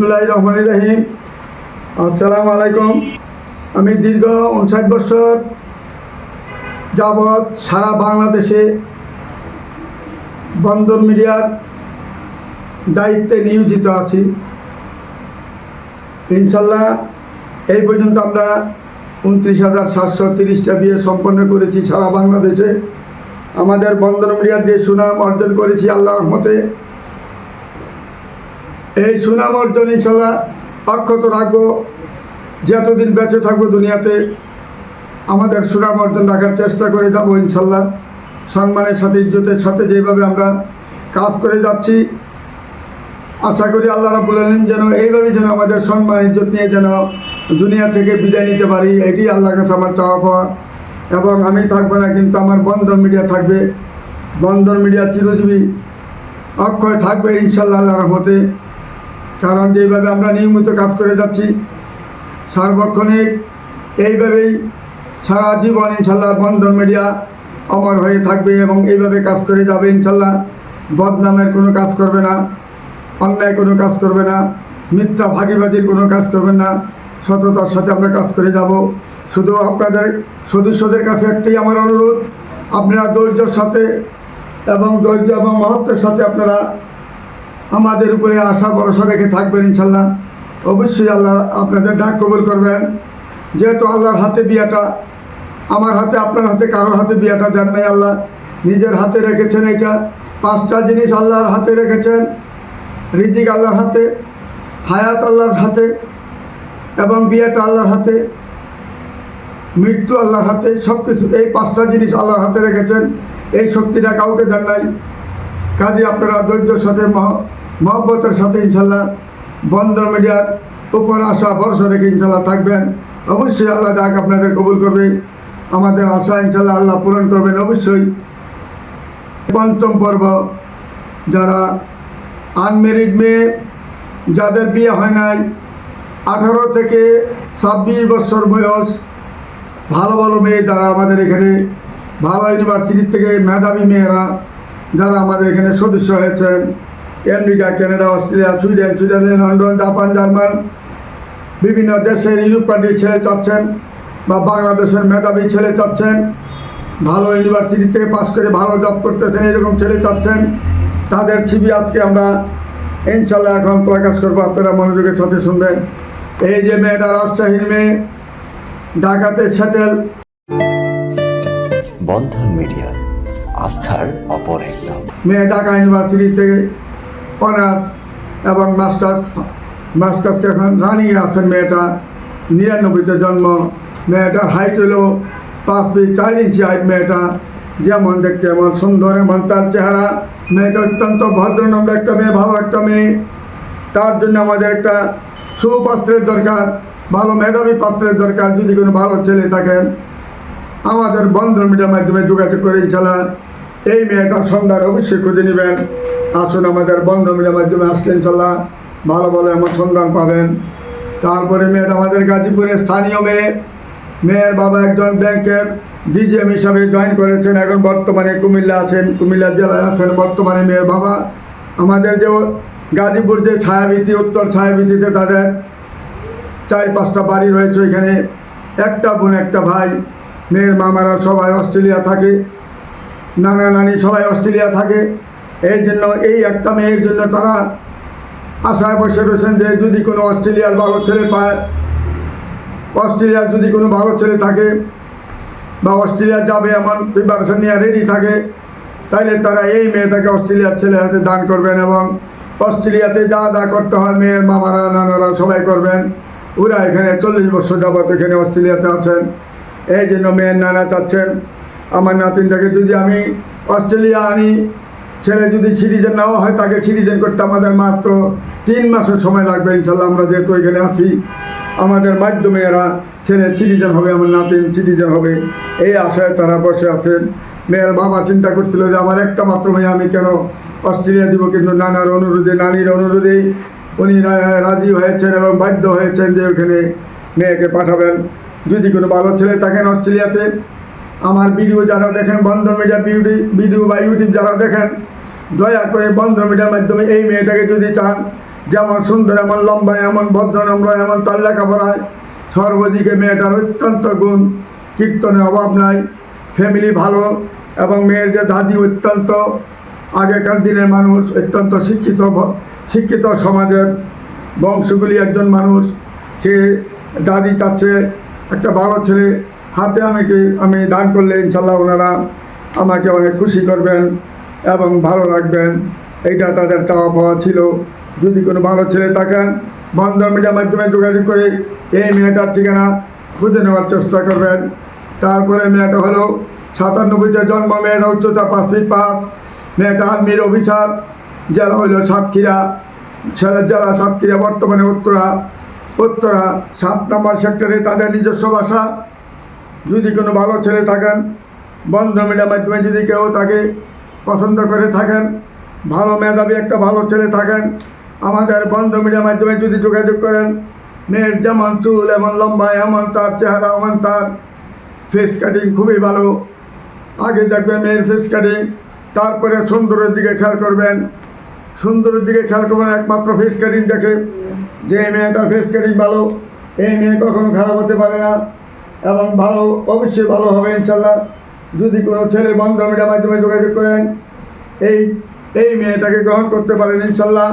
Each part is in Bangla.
রহমান আলাইকুম আমি দীর্ঘ উনষাট বছর যাবৎ সারা বাংলাদেশে বন্দর মিডিয়ার দায়িত্বে নিয়োজিত আছি। ইনশাল্লাহ এই পর্যন্ত আমরা উনত্রিশ হাজার সাতশো তিরিশটা বিয়ে সম্পন্ন করেছি সারা বাংলাদেশে। আমাদের বন্দর মিডিয়ার যে সুনাম অর্জন করেছি আল্লাহ রহমতে এই সুনাম অর্জন ইনশাল্লাহ অক্ষত রাখব। যতদিন বেঁচে থাকব দুনিয়াতে, আমাদের সুনাম অর্জন রাখার চেষ্টা করে যাব ইনশাল্লাহ সম্মানের সাথে, ইজ্জতের সাথে যেভাবে আমরা কাজ করে যাচ্ছি, আশা করি আল্লাহ রাবুল আলম যেন এইভাবে যেন আমাদের সম্মান, ইজ্জত নিয়ে যেন দুনিয়া থেকে বিদায় নিতে পারি, এটি আল্লাহর কাছে আমার চাওয়া পাওয়া। এবং আমি থাকব না, কিন্তু আমার বন্ধন মিডিয়া থাকবে। বন্ধন মিডিয়া চিরজীবী অক্ষয় থাকবে ইনশাল্লাহ আল্লাহ রহমতে। কারণ যেভাবে আমরা নিয়মিত কাজ করে যাচ্ছি সার্বক্ষণিক এইভাবেই সারা জীবন ইনশাল্লাহ বন্ধন মিডিয়া অমর হয়ে থাকবে এবং এইভাবে কাজ করে যাবে ইনশাল্লাহ। বদনামের কোনো কাজ করবে না, অন্যায় কোনো কাজ করবে না, মিথ্যা ভাগিবাজির কোনো কাজ করবে না, সততার সাথে আমরা কাজ করে যাব। শুধু আপনাদের, সদস্যদের কাছে একটাই আমার অনুরোধ, আপনারা ধৈর্যর সাথে এবং ধৈর্য এবং মহত্বের সাথে আপনারা আমাদের উপরে আশা, ভরসা রেখে থাকবেন ইনশাল্লাহ। অবশ্যই আল্লাহ আপনাদের ডাক কবুল করবেন। যেহেতু আল্লাহর হাতে বিয়াটা, আমার হাতে, আপনার হাতে, কারোর হাতে বিয়াটা দেন নাই আল্লাহ। নিজের হাতে রেখেছেন এটা। পাঁচটা জিনিস আল্লাহর হাতে রেখেছেন। রিজিক আল্লাহর হাতে, হায়াত আল্লাহর হাতে, এবং বিয়েটা আল্লাহর হাতে, মৃত্যু আল্লাহর হাতে সব কিছু এই পাঁচটা জিনিস আল্লাহর হাতে রেখেছেন। এই শক্তিটা কাউকে দেন নাই। কাজে আপনারা ধৈর্যের সাথে, মহ- মহব্বতের সাথে ইনশাল্লাহ বন্দর মিডিয়ার উপর আশা, ভরসা রেখে ইনশাল্লাহ থাকবেন। অবশ্যই আল্লাহ ডাক আপনাদের কবুল করবে। আমাদের আশা ইনশাল্লাহ আল্লাহ পূরণ করবেন। অবশ্যই পঞ্চম পর্ব, যারা আনমেরিড মেয়ে, যাদের বিয়ে হয় নাই, আঠারো থেকে ছাব্বিশ বছর বয়স, ভালো ভালো মেয়ে যারা আমাদের এখানে, ভালো ইউনিভার্সিটি থেকে মেধাবী মেয়েরা যারা আমাদের এখানে সদস্য হয়েছেন America Canada, Australia, Sweden, Switzerland, London, Japan, German, বিভিন্ন দেশের ইউরোপ কান্ট্রির ছেলে চাচ্ছেন বা বাংলাদেশের মেধাবী ছেলে চাচ্ছেন, ভালো ইউনিভার্সিটি থেকে পাশ করে ভালো জব করতেছেন, এরকম ছেলে চাচ্ছেন, তাদের ছবি আজকে আমরা ইনশাল্লাহ এখন প্রকাশ করব। আপনারা মনোযোগের সাথে শুনবেন। এই যে মেয়েটা রাজশাহীর মেয়ে, ঢাকাতে সেটেল বন্ধন মিডিয়া। আস্থার অপর এক নাম মেয়ে ঢাকা ইউনিভার্সিটি থেকে অনার্স এবং মাস্টার্স মাস্টার্স এখন রানিং আছেন মেয়েটা। নিরানব্বইতে জন্ম। মেয়েটার হাইট হলো পাঁচ ফিট চার ইঞ্চি হাইট মেয়েটা। যেমন দেখতে এমন সুন্দর এমন তার চেহারা। মেয়েটা অত্যন্ত ভদ্রনম্র একটা মেয়ে, ভালো একটা মেয়ে। তার জন্য আমাদের একটা সুপাত্রের দরকার, ভালো মেধাবী পাত্রের দরকার। যদি কোনো ভালো ছেলে থাকেন আমাদের বন্ধন মিডিয়ার মাধ্যমে যোগাযোগ করে ইনশাল্লাহ এই মেয়েটার সন্ধান অবশ্যই খুঁজে নেবেন। আসুন আমাদের বন্ধন মিডিয়ার মাধ্যমে আসলে ইনশাল্লাহ ভালো ভালো এমন সন্ধান পাবেন। তারপরে মেয়েটা আমাদের গাজীপুরের স্থানীয় মেয়ে। মেয়ের বাবা একজন ব্যাংকের ডিজিএম হিসাবে জয়েন করেছেন। এখন বর্তমানে কুমিল্লা আছেন, কুমিল্লা জেলায় আছেন বর্তমানে মেয়ের বাবা। আমাদের যে গাজীপুর যে ছায়াবীতি উত্তর ছায়াবীতিতে তাদের চার পাঁচটা বাড়ি রয়েছে ওইখানে। একটা বোন, একটা ভাই। মেয়ের মামারা সবাই অস্ট্রেলিয়া থাকে, নানা নানি সবাই অস্ট্রেলিয়া থাকে। এই জন্য, এই একটা মেয়ের জন্য তারা আশায় বসে রয়েছেন যে যদি কোনো অস্ট্রেলিয়ার ভালো ছেলে পায়, অস্ট্রেলিয়ার যদি কোনো ভালো ছেলে থাকে বা অস্ট্রেলিয়া যাবে, এমন প্রিপারেশন নিয়ে রেডি থাকে, তাইলে তারা এই মেয়েটাকে অস্ট্রেলিয়ার ছেলের হাতে দান করবেন এবং অস্ট্রেলিয়াতে যা যা করতে হয় মেয়ের মামারা, নানারা সবাই করবেন। ওরা এখানে চল্লিশ বছর যাবত এখানে অস্ট্রেলিয়াতে আছেন। এই জন্য মেয়ের নানা চাচ্ছেন। আমার নাতিনটাকে যদি আমি অস্ট্রেলিয়া আনি, ছেলে যদি সিটিজেন নেওয়া হয়, তাকে সিটিজেন করতে আমাদের মাত্র তিন মাসের সময় লাগবে, ইনশাল্লাহ আমরা যেহেতু এখানে আছি। আমাদের মাধ্যমে এরা ছেলে সিটিজেন হবে, আমার নাতিন সিটিজেন হবে। এই আশায় তারা বসে আছেন। মেয়ের বাবা চিন্তা করছিল যে আমার একটা মাত্র মেয়ে, আমি কেন অস্ট্রেলিয়া দিব? কিন্তু নানার অনুরোধে, নানির অনুরোধেই উনি রাজি হয়েছেন এবং বাধ্য হয়েছেন যে ওখানে মেয়েকে পাঠাবেন। যদি কোনো ভালো ছেলে থাকেন অস্ট্রেলিয়াতে, আমার ভিডিও যারা দেখেন, বন্ধ মিডিয়া বিউটি ভিডিও বা ইউটিউব যারা দেখেন, দয়া করে বন্ধ মিডিয়ার মাধ্যমে এই মেয়েটাকে যদি চান যেমন সুন্দর, এমন লম্বা, এমন ভদ্র, নম্র, এমন তার লেখাপড়ায় সর্বদিকে মেয়েটার অত্যন্ত গুণ, কীর্তনে অভাব নাই ফ্যামিলি ভালো, এবং মেয়ের যে দাদি অত্যন্ত আগেকার দিনের মানুষ, অত্যন্ত শিক্ষিত শিক্ষিত সমাজের বংশগুলি একজন মানুষ, সে দাদি চাচ্ছে একটা ভালো ছেলে, হাতে আমাকে, আমি দান করলে ইনশাল্লাহ ওনারা আমাকে অনেক খুশি করবেন এবং ভালো রাখবেন। এইটা তাদের চাওয়া পাওয়া ছিল। যদি কোনো ভালো ছেলে থাকেন বান্ধব মিডিয়ার মাধ্যমে যোগাযোগ করে এই মেয়েটার ঠিকানা খুঁজে নেওয়ার চেষ্টা করবেন। তারপরে মেয়েটা হলো সাতানব্বইতে জন্ম, মেয়েটা উচ্চতা পাঁচ ফিট পাঁচ। মেয়েটা আর্মির অফিসার, জেলা হলো সাতক্ষীরা। ছেলের জেলা সাতক্ষীরা, বর্তমানে উত্তরা। উত্তরা সাত নম্বর সেক্টরে তাদের নিজস্ব বাসা যদি কোনো ভালো ছেলে থাকেন, বন্ধ মিডিয়ার মাধ্যমে যদি কেউ তাকে পছন্দ করে থাকেন, ভালো মেধাবী একটা ভালো ছেলে থাকেন, আমাদের বন্ধ মিডিয়ার মাধ্যমে যদি যোগাযোগ করেন, মেয়ের যেমন চুল, এমন লম্বা, এমন তার চেহারা, এমন তার ফেস কাটিং খুবই ভালো। আগে দেখবেন মেয়ের ফেস কাটিং তারপরে সুন্দরের দিকে খেয়াল করবেন। সুন্দরের দিকে খেয়াল করবেন, একমাত্র ফেস কাটিং দেখে। যে এই মেয়েটা ফেস কাটিং ভালো, এই মেয়ে কখনো খারাপ হতে পারে না। এবং ভালো, অবশ্যই ভালো হবে ইনশাল্লাহ যদি কোনো ছেলে বন্ধ মিডিয়ার মাধ্যমে যোগাযোগ করেন, এই এই মেয়েটাকে গ্রহণ করতে পারেন ইনশাল্লাহ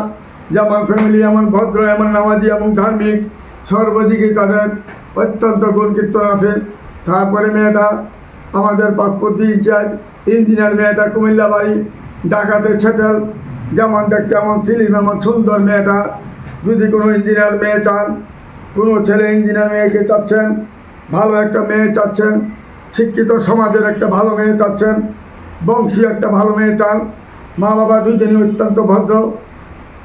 যেমন ফ্যামিলি এমন ভদ্র, এমন নামাজি, এমন ধার্মিক, সর্বদিকে তাদের অত্যন্ত গুণ কীর্তন আছে। তারপরে মেয়েটা আমাদের পাসপোর্ট ইনচার্জ, ইঞ্জিনিয়ার মেয়েটা কুমিল্লা বাড়ি ঢাকাতে ছেটেল যেমন দেখতে এমন ফিলিম এমন সুন্দর মেয়েটা। যদি কোনো ইঞ্জিনিয়ার মেয়ে চান, কোনো ছেলে ইঞ্জিনিয়ার মেয়েকে চাচ্ছেন, ভালো একটা মেয়ে চাচ্ছেন, শিক্ষিত সমাজের একটা ভালো মেয়ে চাচ্ছেন, বংশী একটা ভালো মেয়ে চান, মা বাবা দুজনই অত্যন্ত ভদ্র।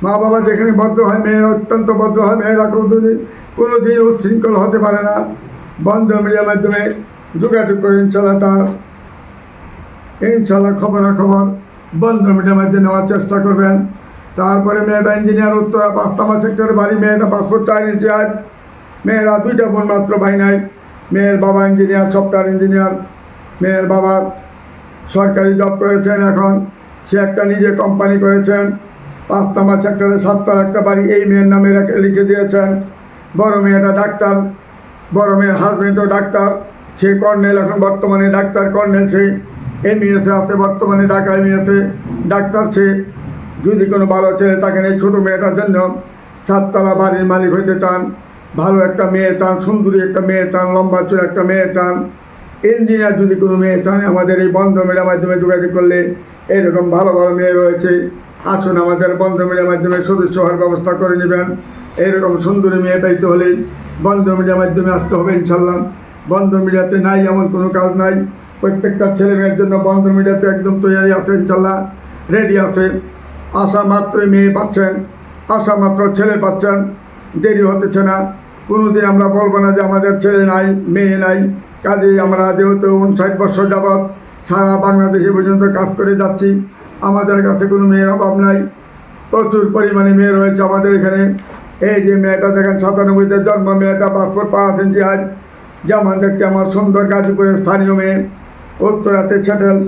মা বাবা যেখানে ভদ্র হয় মেয়েরা অত্যন্ত ভদ্র হয়, মেয়েরা কোনোদিন কোনো দিন উচ্ছৃঙ্খল হতে পারে না। বন্ধ মিডিয়ার মাধ্যমে যোগাযোগ করে ইনশাল্লাহ তার ইনশাল্লাহ খবরাখবর। বন্ধ মাধ্যমে নেওয়ার চেষ্টা করবেন। তারপরে মেয়েটা ইঞ্জিনিয়ার উত্তরা পাঁচতামা সেক্টরের বাড়ি, মেয়েটা পাসপোর্ট চার ইঞ্জিনিয়ার মেয়েরা দুইটা বোন মাত্র, ভাই নাই। মেয়ের বাবা ইঞ্জিনিয়ার সফটওয়্যার ইঞ্জিনিয়ার মেয়ের বাবা সরকারি জব করেছেন এখন। সে একটা নিজে কোম্পানি করেছেন। পাঁচতামা সেক্টরে সাততলা একটা বাড়ি, এই মেয়ের নামে লিখে দিয়েছেন। বড় মেয়েটা ডাক্তার, বড় মেয়ের হাজবেন্ডও ডাক্তার। সে কর্নেল, এখন বর্তমানে ডাক্তার, কর্নেল সে এমইএসে আছে, বর্তমানে ঢাকা এমইএসে ডাক্তার সে। যদি কোনো ভালো ছেলে থাকেন এই ছোটো মেয়েটার জন্য সাততলা বাড়ির মালিক হইতে চান, ভালো একটা মেয়ে চান, সুন্দরী একটা মেয়ে চান, লম্বা চুল একটা মেয়ে চান ইঞ্জিনিয়ার যদি কোনো মেয়ে চান, আমাদের এই বন্ধ মিডিয়ার মাধ্যমে যোগাযোগ করলে এরকম ভালো ভালো মেয়ে রয়েছে। আসুন আমাদের বন্ধ মিডিয়ার মাধ্যমে সদস্য হওয়ার ব্যবস্থা করে নেবেন। এইরকম সুন্দরী মেয়ে পাইতে হলে বন্ধ মিডিয়ার মাধ্যমে আসতে হবে ইনশাল্লাহ বন্ধ মিডিয়াতে নাই, এমন কোনো কাজ নাই। প্রত্যেকটা ছেলে মেয়ের জন্য বন্ধ মিডিয়াতে একদম তৈরি আছে, ইনশাল্লাহ রেডি আছে। আসা মাত্রই মেয়ে পাচ্ছেন আসা মাত্র ছেলে পাচ্ছেন, দেরি হতেছে না। কোনোদিন আমরা বলব না যে আমাদের ছেলে নাই, মেয়ে নাই। কাজেই আমরা যেহেতু উনষাট বছর যাবৎ সারা বাংলাদেশে পর্যন্ত কাজ করে যাচ্ছি, আমাদের কাছে কোনো মেয়ের অভাব নাই। প্রচুর পরিমাণে মেয়ে রয়েছে আমাদের এখানে। এই যে মেয়েটা দেখেন, সাতানব্বইতে জন্ম, মেয়েটা পাসপোর্ট পাওয়াছেন যে আজ যেমন দেখতে আমার সুন্দর গাজীপুরের স্থানীয় মেয়ে। উত্তরাতে সেটেল।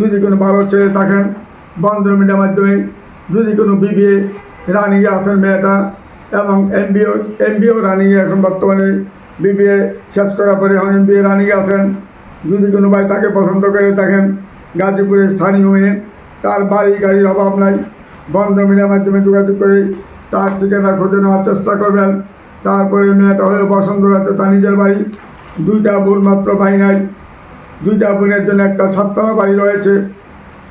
যদি কোনো ভালো ছেলে থাকেন বন্ধ মিডিয়ার মাধ্যমে যদি কোনো বিবিএ রানিংয়ে আছেন মেয়েটা এবং এমবিও এমবিও রানিংয়ে এখন বর্তমানে বিবিএ শেষ করার পরে এখন এমবিএ রানিংয়ে আছেন। যদি কোনো ভাই তাকে পছন্দ করে থাকেন গাজীপুরের স্থানীয় মেয়ে, তার বাড়ি গাড়ির অভাব নাই। বন্ধ মিডিয়ার মাধ্যমে যোগাযোগ করে তার ঠিকানা খুঁজে নেওয়ার চেষ্টা করবেন। তারপরে মেয়েটা হলো বসন্তরাতে তার নিজের বাড়ি। দুইটা বোন মাত্র নাই। দুইটা বোনের জন্য একটা সাততলা বাড়ি রয়েছে।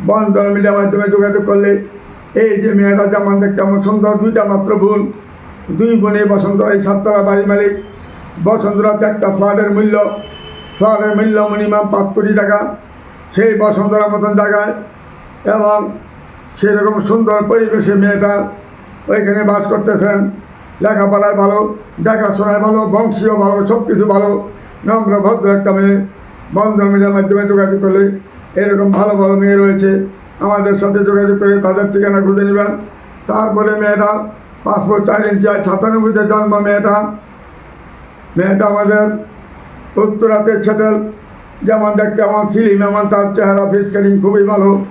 বন্ধন মিডিয়ার মাধ্যমে যোগাযোগ করলে এই যে মেয়েটা যেমন দেখতে আমার সুন্দর দুইটা মাত্র বোন। দুই বোনে বসন্তরা এই সাততলা বাড়ি মালিক। বসন্তরাতে একটা ফ্ল্যাটের মূল্য। ফ্ল্যাটের মূল্য মিনিমাম পাঁচ কোটি টাকা। সেই বসন্তরার মতন জায়গায়। এবং সেরকম সুন্দর পরিবেশে মেয়েটা ওইখানে বাস করতেছেন। লেখাপড়ায় ভালো, দেখাশোনায় ভালো, বংশীয় ভালো সব কিছু ভালো। নম্র, ভদ্র একটা মেয়ে। বন্ধন মিডিয়ার মাধ্যমে যোগাযোগ করলে এরকম ভালো ভালো মেয়ে রয়েছে। আমাদের সাথে যোগাযোগ করে তাদের ঠিকানা খুঁজে নেবেন। তারপরে মেয়েটা পাসপোর্ট চার ইঞ্চি আর সাতানব্বইতে জন্ম মেয়েটা। মেয়েটা আমাদের উত্তরাতে ছেটেল যেমন দেখতে আমার ফিল্ম, এমন তার চেহারা ফেস কাটিং খুবই ভালো।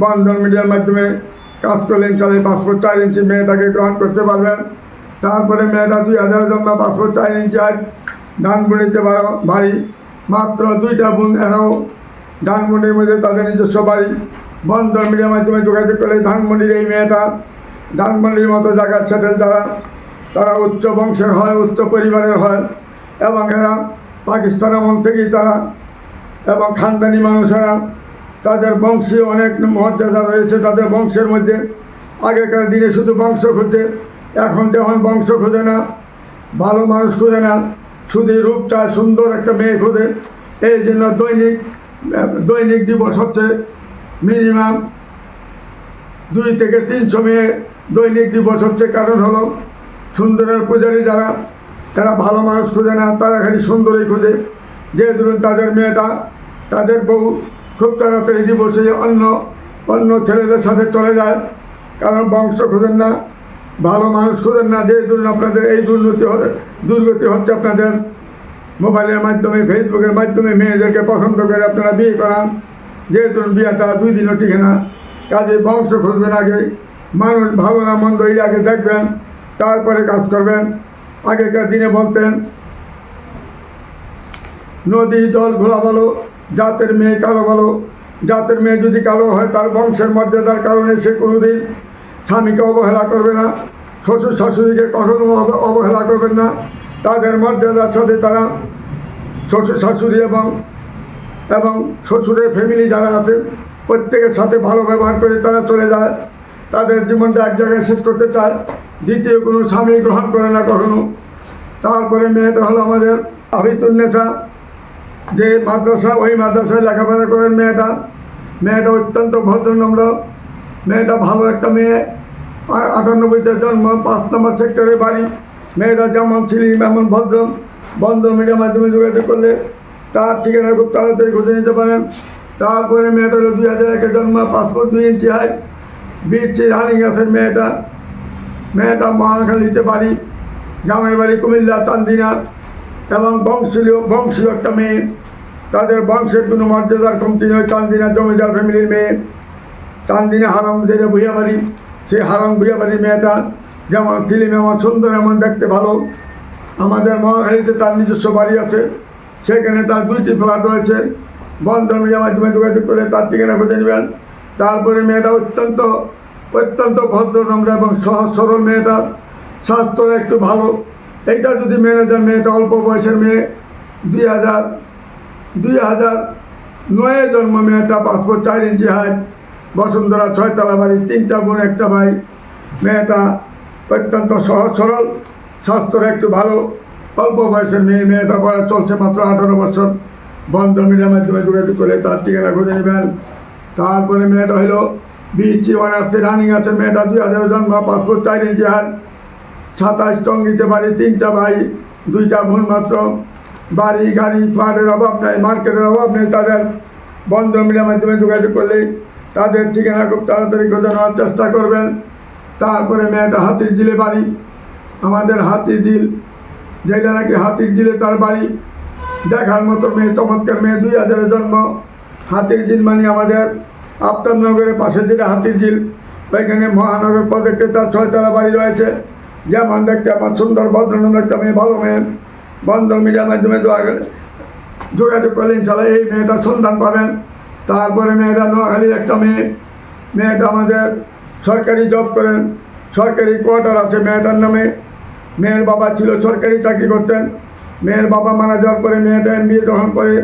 বন্ধন মিডিয়ার মাধ্যমে কাজ করলে ইনশাল্লাহ পাসপোর্ট চার ইঞ্চি মেয়েটাকে গ্রহণ করতে পারবেন। তারপরে মেয়েটা দুই হাজার জন্ম, পাসপোর্ট চার ইঞ্চি আজ ধানমন্ডিতে বাড়ো- বাড়ি মাত্র দুইটা বোন এরাও ধানমন্ডির মধ্যে তাদের নিজস্ব বাড়ি। বন্ধন মিডিয়ার মাধ্যমে যোগাযোগ করলে ধানমন্ডির এই মেয়েটা ধানমন্ডির মতো জায়গার সেটেল তারা তারা উচ্চ বংশের হয়, উচ্চ পরিবারের হয় এবং এরা পাকিস্তানের মন থেকেই তারা এবং খানদানি মানুষেরা তাদের বংশে অনেক মর্যাদা রয়েছে তাদের বংশের মধ্যে। আগেকার দিনে শুধু বংশ খুঁজে, এখন তেমন বংশ খোঁজে না, ভালো মানুষ খোঁজে না শুধু রূপটা সুন্দর একটা মেয়ে খোঁজে। এই জন্য দৈনিক দৈনিক দিবস হচ্ছে মিনিমাম দুই থেকে তিনশো মেয়ে দৈনিক দিবস হচ্ছে। কারণ হলো সুন্দরের পূজারী যারা, তারা ভালো মানুষ খোঁজে না, তারা খালি সুন্দরই খোঁজে। যে ধরুন তাদের মেয়েটা, তাদের বউ খুব তাড়াতাড়ি ডিভোর্সে অন্য অন্য ছেলেদের সাথে চলে যায়। কারণ বংশ খোঁজেন না। ভালো মানুষ খোঁজেন না, যে ধরুন আপনাদের, এই দুর্নীতি দুর্গতি হচ্ছে আপনাদের। মোবাইলের মাধ্যমে, ফেসবুকের মাধ্যমে মেয়েদেরকে পছন্দ করে আপনারা বিয়ে করান। যে ধরুন বিয়েটা দুই দিনও টিকে না, কাজে বংশ খুঁজবেন আগে। মানুষ ভালো না মন্দ এই আগে দেখবেন, তারপরে কাজ করবেন। আগেকার দিনে বলতেন, নদী, জল, ঘোলা ভালো জাতের মেয়ে কালো ভালো জাতের মেয়ে যদি কালো হয়, তার বংশের মর্যাদার কারণে সে কোনোদিন স্বামীকে অবহেলা করবে না, শ্বশুর শাশুড়িকে কখনো অব- অবহেলা করবেন না। তাদের মর্যাদার সাথে তারা শ্বশুর শাশুড়ি এবং এবং শ্বশুরের ফ্যামিলি যারা আছে, প্রত্যেকের সাথে ভালো ব্যবহার করে তারা চলে যায়। তাদের জীবনটা এক জায়গায় শেষ করতে চায়। দ্বিতীয় কোনো স্বামী গ্রহণ করে না কখনো। তারপরে মেয়েটা হলো আমাদের আবিতুল নেতা যে মাদ্রাসা, ওই মাদ্রাসায় লেখাপড়া করেন মেয়েটা। মেয়েটা অত্যন্ত ভদ্রনম্র মেয়েটা ভালো একটা মেয়ে আটানব্বইতে জন্ম, পাঁচ নম্বর সেক্টরে বাড়ি। মেয়েটা যেমন ছিলি এমন ভদ্র। বন্ধ মিডিয়ার মাধ্যমে যোগাযোগ করলে তার ঠিকানা খুব তাড়াতাড়ি খুঁজে নিতে পারেন। তারপরে মেয়েটা দুই হাজার একে জন্ম পাসপোর্ট দুই ইঞ্চি হাই। বিচ্ছি রানিং গাছের মেয়েটা। মেয়েটা মহাখালীতে বাড়ি, জামাই বাড়ি, কুমিল্লা চান্দিনা এবং বংশীয় বংশীয় একটা মেয়ে। তাদের বংশের কোনো মর্যাদার কমতি নয়। চান্দিনা জমিদার ফ্যামিলির মেয়ে। চান্দিনা হারং যেটা ভুইয়া বাড়ি সেই হারং ভুইয়া বাড়ির মেয়েটা যেমন ফিল্ম এমন সুন্দর, এমন দেখতে ভালো। আমাদের মহাখালীতে তার নিজস্ব বাড়ি আছে, সেখানে তার দুইটি ফ্ল্যাট রয়েছে। বন্ধন মাধ্যমে যোগাযোগ করে তার ঠিকানা খুঁজে নেবেন। তারপরে মেয়েটা অত্যন্ত অত্যন্ত ভদ্র নম্র এবং সহজ সরল মেয়েটা। স্বাস্থ্য একটু ভালো। এইটা যদি মেনে যান মেয়েটা অল্প বয়সের মেয়ে। দুই হাজার দুই হাজার নয়ে জন্ম মেয়েটা পাসপোর্ট চার ইঞ্চি হাইট বসুন্ধরা ছয়তলা বাড়ি তিনটা বোন, একটা ভাই। মেয়েটা অত্যন্ত সহজ, সরল স্বাস্থ্যটা একটু ভালো, অল্প বয়সের মেয়ে। মেয়েটা বয়স চলছে মাত্র আঠারো বছর। বন্ধ মিডিয়ার মাধ্যমে যোগাযোগ করে তার ঠিকানা খুঁজে নেবেন। তারপরে মেয়েটা হলো বিএসসি অনার্সে রানিং আছে। মেয়েটা দুই হাজার জন্ম, পাসপোর্ট চার ইঞ্চি হাট সাতাশ টঙ্গিতে বাড়ি, তিনটা ভাই, দুইটা বোন মাত্র। বাড়ি, গাড়ি, ফ্ল্যাটের অভাব নেই, মার্কেটের অভাব নেই তাদের। বন্ধ মিডিয়ার মাধ্যমে যোগাযোগ করলে তাদের ঠিকানা খুব তাড়াতাড়ি খোঁজে নেওয়ার চেষ্টা করবেন। তারপরে মেয়েটা হাতির দিলে বাড়ি। আমাদের হাতি দিল, যেটা নাকি হাতির দিলে তার বাড়ি। দেখার মতো মেয়ে, চমৎকার মেয়ে, দুই হাজারের জন্ম। হাতির ঝিল মানে আমাদের আফতাবনগরের পাশে যেটা হাতির দিল। ওইখানে মহানগর প্রজেক্টে তার ছয়তলা বাড়ি রয়েছে। যেমন দেখতে আমার সুন্দর ভদ্রনম্র একটা মেয়ে, ভালো মেয়ে। বন্ধন মিডিয়ার মাধ্যমে যোগাযোগ করলে ইনশাল্লাহ এই মেয়েটার সন্ধান পাবেন। তারপরে মেয়েটা নোয়াখালীর একটা মেয়ে, মেয়েটা আমাদের সরকারি জব করেন, সরকারি কোয়ার্টার আছে মেয়েটার নামে। মেয়ের বাবা ছিল সরকারি চাকরি করতেন, মেয়ের বাবা মারা যাওয়ার পরে মেয়েটা এম বিএ যখন করে,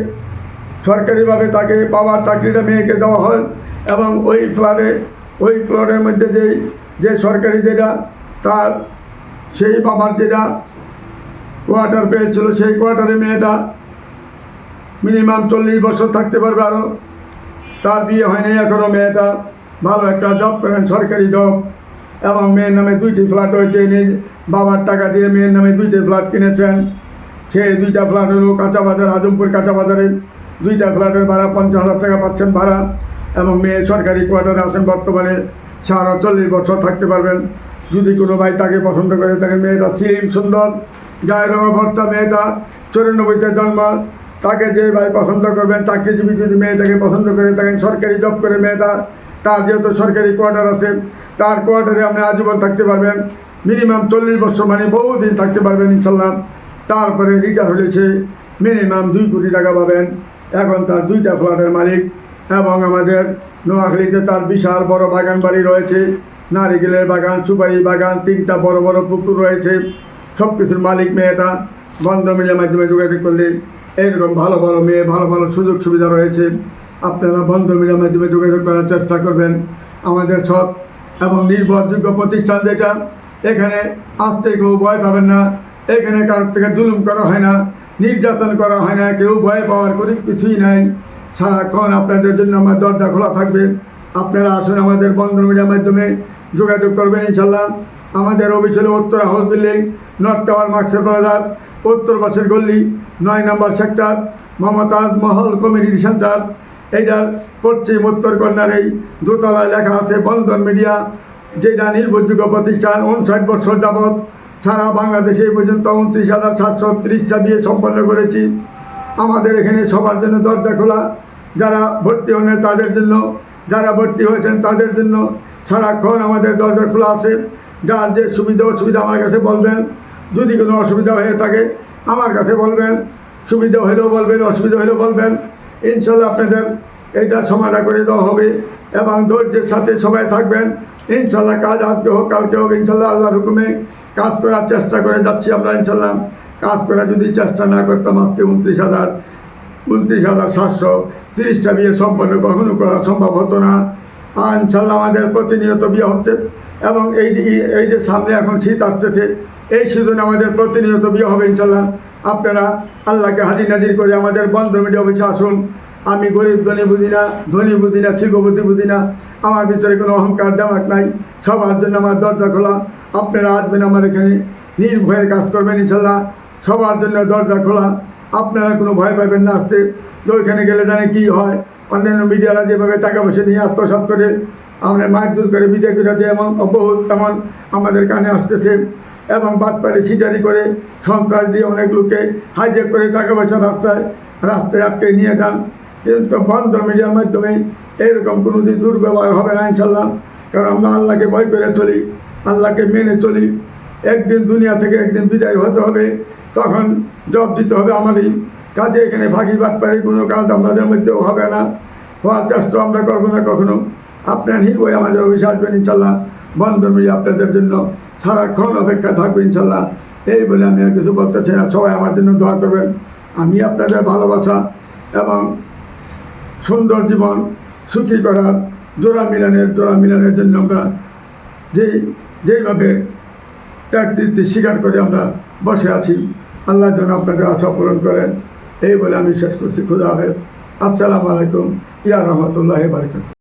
সরকারিভাবে তাকে বাবার চাকরিটা মেয়েকে দেওয়া হয় এবং ওই ফ্ল্যাটে ওই প্লটের মধ্যে যে যে সরকারি যেটা, তার সেই বাবার যেটা কোয়ার্টার পেয়েছিল, সেই কোয়ার্টারে মেয়েটা মিনিমাম চল্লিশ বছর থাকতে পারবে আরও তার বিয়ে হয়নি এখনও মেয়েটা। ভালো একটা জব করেন, সরকারি জব এবং মেয়ের নামে দুইটি ফ্ল্যাট হয়েছে নিজ বাবার টাকা দিয়ে মেয়ের নামে দুইটি ফ্ল্যাট কিনেছেন। সেই দুইটা ফ্ল্যাট হলো কাঁচা বাজার আজমপুর কাঁচা বাজারে দুইটা ফ্ল্যাটের ভাড়া পঞ্চাশ হাজার টাকা পাচ্ছেন ভাড়া। এবং মেয়ে সরকারি কোয়ার্টারে আছেন বর্তমানে, সারা চল্লিশ বছর থাকতে পারবেন। যদি কোনো ভাই তাকে পছন্দ করে, তাকে মেয়েটা স্লিম সুন্দর। গায়ের ভর্তা, মেয়েটা চুরানব্বইতে জন্ম। তাকে যে ভাই পছন্দ করবেন চাকরিজীবী যদি মেয়েটাকে পছন্দ করে থাকেন সরকারি জব করে মেয়েটা, তার যেহেতু সরকারি কোয়ার্টার আছে, তার কোয়ার্টারে আপনি আজীবন থাকতে পারবেন। মিনিমাম চল্লিশ বছর মানে বহুদিন থাকতে পারবেন ইনশাল্লাহ তারপরে রিটায়ার হয়েছে মিনিমাম দুই কোটি টাকা পাবেন। এখন তার দুইটা ফ্ল্যাটের মালিক এবং আমাদের নোয়াখালীতে তার বিশাল বড় বাগান বাড়ি রয়েছে। নারিকেলের বাগান, সুপারি বাগান, তিনটা বড় বড় পুকুর রয়েছে। সব কিছুর মালিক মেয়েটা। বন্ধ মিডিয়ার মাধ্যমে যোগাযোগ করলে এইরকম ভালো ভালো মেয়ে, ভালো ভালো সুযোগ সুবিধা রয়েছে। আপনারা বন্ধ মিডিয়ার মাধ্যমে যোগাযোগ করার চেষ্টা করবেন। আমাদের সৎ এবং নির্ভরযোগ্য প্রতিষ্ঠান যেটা, এখানে আসতে কেউ ভয় পাবেন না। এখানে কারোর থেকে জুলুম করা হয় না, নির্যাতন করা হয় না, কেউ ভয় পাওয়ার কোনো কিছুই নাই। সারাক্ষণ আপনাদের জন্য আমার দরজা খোলা থাকবে। আপনারা আসুন আমাদের বন্ধ মিডিয়ার মাধ্যমে যোগাযোগ করবেন ইনশাল্লাহ আমাদের অফিস উত্তর হাউস বিল্ডিং নর্থ টাওয়ার মার্কসের বাজার উত্তর পাশের গল্লি নয় নম্বর sector Mumtaz Mahal community centre এইটার পশ্চিম উত্তর কন্যার এই দোতলায় লেখা আছে বন্ধন মিডিয়া যেটা নির্ভরযোগ্য প্রতিষ্ঠান উনষাট বছর যাবৎ সারা বাংলাদেশে এই পর্যন্ত উনত্রিশ হাজার সাতশো ত্রিশটা বিয়ে সম্পন্ন করেছি। আমাদের এখানে সবার জন্য দরজা খোলা। যারা ভর্তি হন তাদের জন্য, যারা ভর্তি হয়েছেন তাদের জন্য সারাক্ষণ আমাদের দরজা খোলা আছে। যার যে সুবিধা অসুবিধা আমার কাছে বলবেন যদি কোনো অসুবিধা হয়ে থাকে, আমার কাছে বলবেন, সুবিধা হলেও বলবেন, অসুবিধা হলেও বলবেন। ইনশাল্লাহ আপনাদের এটা সমাধা করে দেওয়া হবে এবং ধৈর্যের সাথে সবাই থাকবেন। ইনশাল্লাহ কাজ আজকে হোক, কালকে হোক, ইনশাল্লাহ আল্লাহর হুকুমে কাজ করার চেষ্টা করে যাচ্ছি আমরা ইনশাল্লাহ। কাজ করা যদি চেষ্টা না করতাম, আজকে উনত্রিশ হাজার উনত্রিশ হাজার সাতশো তিরিশটা বিয়ে সম্পন্ন কখনো করা সম্ভব হতো না। আর ইনশাল্লাহ আমাদের প্রতিনিয়ত বিয়ে হচ্ছে এবং এই এই যে সামনে এখন শীত আসতেছে এই সিজনে আমাদের প্রতিনিয়ত বিয়ে হবে ইনশাল্লাহ। আপনারা আল্লাহকে হাজির নাজির করে আমাদের বন্ধ মিডিয়া অফিসে আসুন। আমি গরিব, ধনী বুঝি না, ধনী বুঝি না, শিল্পপতি বুঝি না। আমার ভিতরে কোনো অহংকার, দেমাক নাই। সবার জন্য আমার দরজা খোলা। আপনারা আসবেন আমার এখানে। নির্ভয়ে কাজ করবেন ইনশাল্লাহ। সবার জন্য দরজা খোলা। আপনারা কোনো ভয় পাবেন না আসতে। যে ওইখানে গেলে জানে কী হয়। অন্যান্য মিডিয়ারা যেভাবে টাকা পয়সা নিয়ে আত্মসাৎ করে। আমরা মারধর করে বিদায় করে দিয়ে এমন বহুত এমন আমাদের কানে আসতেছে। এবং বাদ বাদপাড়ি ছিটারি করে সন্ত্রাস দিয়ে অনেক লোককে হাইজেক করে টাকা পয়সা রাস্তায় রাস্তায় আটকে নিয়ে যান। কিন্তু বন্ধ মিডিয়ার মাধ্যমে এরকম কোনো দিন দুর্ব্যবহার হবে না ইনশাল্লাহ কারণ আমরা আল্লাহকে ভয় করে চলি, আল্লাহকে মেনে চলি। একদিন দুনিয়া থেকে একদিন বিদায় হতে হবে, তখন জব দিতে হবে আমারই। কাজে এখানে ফাঁকি বাটপাড়ি কোনো কাজ আমাদের মধ্যেও হবে না। হওয়ার চেষ্টা আমরা করব না কখনো। আপনার নির্ভয় আমাদের অফিসে আসবেন ইনশাল্লাহ বন্ধ মিডিয়া আপনাদের জন্য সারাক্ষণ অপেক্ষা থাকবে ইনশাল্লাহ। এই বলে আমি আর কিছু বলতে চাই না। সবাই আমার জন্য দোয়া করবেন। আমি আপনাদের ভালোবাসা এবং সুন্দর জীবন, সুখী করার জোড়া মিলানের জোড়া মিলানের জন্য আমরা যেই যেইভাবে ত্যাগ দিতে স্বীকার করে আমরা বসে আছি, আল্লাহ যেন আপনাদের আশা পূরণ করেন। এই বলে আমি শেষ করছি। খুদা হাফেজ। আসসালামু আলাইকুম। ইয়া রহমতুল্লাহ বারকাত